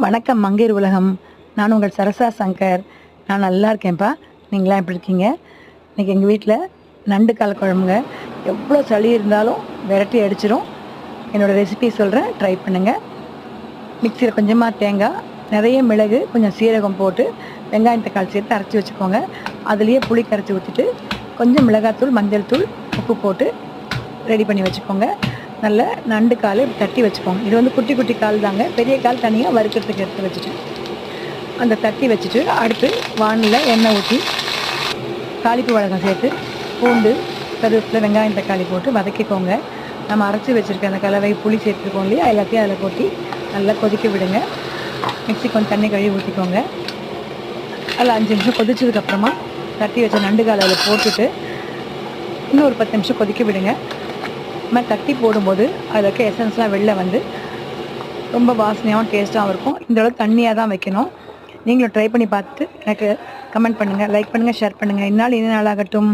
வணக்கம் மங்கையர் உலகம். நான் உங்கள் சரசா சங்கர். நான் நல்லா இருக்கேன்ப்பா. நீங்களாம் எப்படி இருக்கீங்க? இன்றைக்கி எங்கள் வீட்டில் நண்டு கால் குழம்புங்க. எவ்வளோ சளி இருந்தாலும் விரட்டி அடிச்சிடும் என்னோடய ரெசிபி சொல்கிறேன் ட்ரை பண்ணுங்கள் மிக்சியில் கொஞ்சமாக தேங்காய் நிறைய மிளகு கொஞ்சம் சீரகம் போட்டு வெங்காயம் தக்காளி சேர்த்து அரைச்சி வச்சுக்கோங்க. அதுலேயே புளி கரைச்சி ஊற்றிட்டு கொஞ்சம் மிளகாத்தூள் மஞ்சள் தூள் உப்பு போட்டு ரெடி பண்ணி வச்சுக்கோங்க. நல்ல நண்டு கால் தட்டி வச்சுப்போம். இது வந்து குட்டி குட்டி கால் தாங்க. பெரிய கால் தனியாக வறுக்கிறதுக்கு எடுத்து வச்சுட்டு அந்த தட்டி வச்சுட்டு அடுத்து வானில் எண்ணெய் ஊற்றி தாளிப்பு வழக்கம் சேர்த்து பூண்டு கருவேப்பிலை வெங்காயம் தக்காளி போட்டு வதக்கிக்கோங்க. நம்ம அரைச்சி வச்சுருக்க அந்த கலவை புளி சேர்த்துருக்கோம் இல்லையா? எல்லாத்தையும் அதில் கொட்டி நல்லா கொதிக்க விடுங்க. மிக்ஸி கொஞ்சம் தண்ணி கழுவி ஊற்றிக்கோங்க அதில் அஞ்சு நிமிஷம் கொதிச்சதுக்கப்புறமா தட்டி வச்ச நண்டு காலையில் அதில் போட்டுட்டு இன்னும் ஒரு பத்து நிமிஷம் கொதிக்க விடுங்க. மாதிரி தட்டி போடும்போது அதில் இருக்க எசன்ஸ்லாம் வெளில வந்து ரொம்ப வாசனையாகவும் டேஸ்ட்டாகவும் இருக்கும். இந்த அளவுக்கு தண்ணியாக தான் வைக்கணும். நீங்களும் ட்ரை பண்ணி பார்த்துட்டு எனக்கு கமெண்ட் பண்ணுங்கள் லைக் பண்ணுங்கள் ஷேர் பண்ணுங்கள் இந்நாள் இனி நாளாகட்டும்.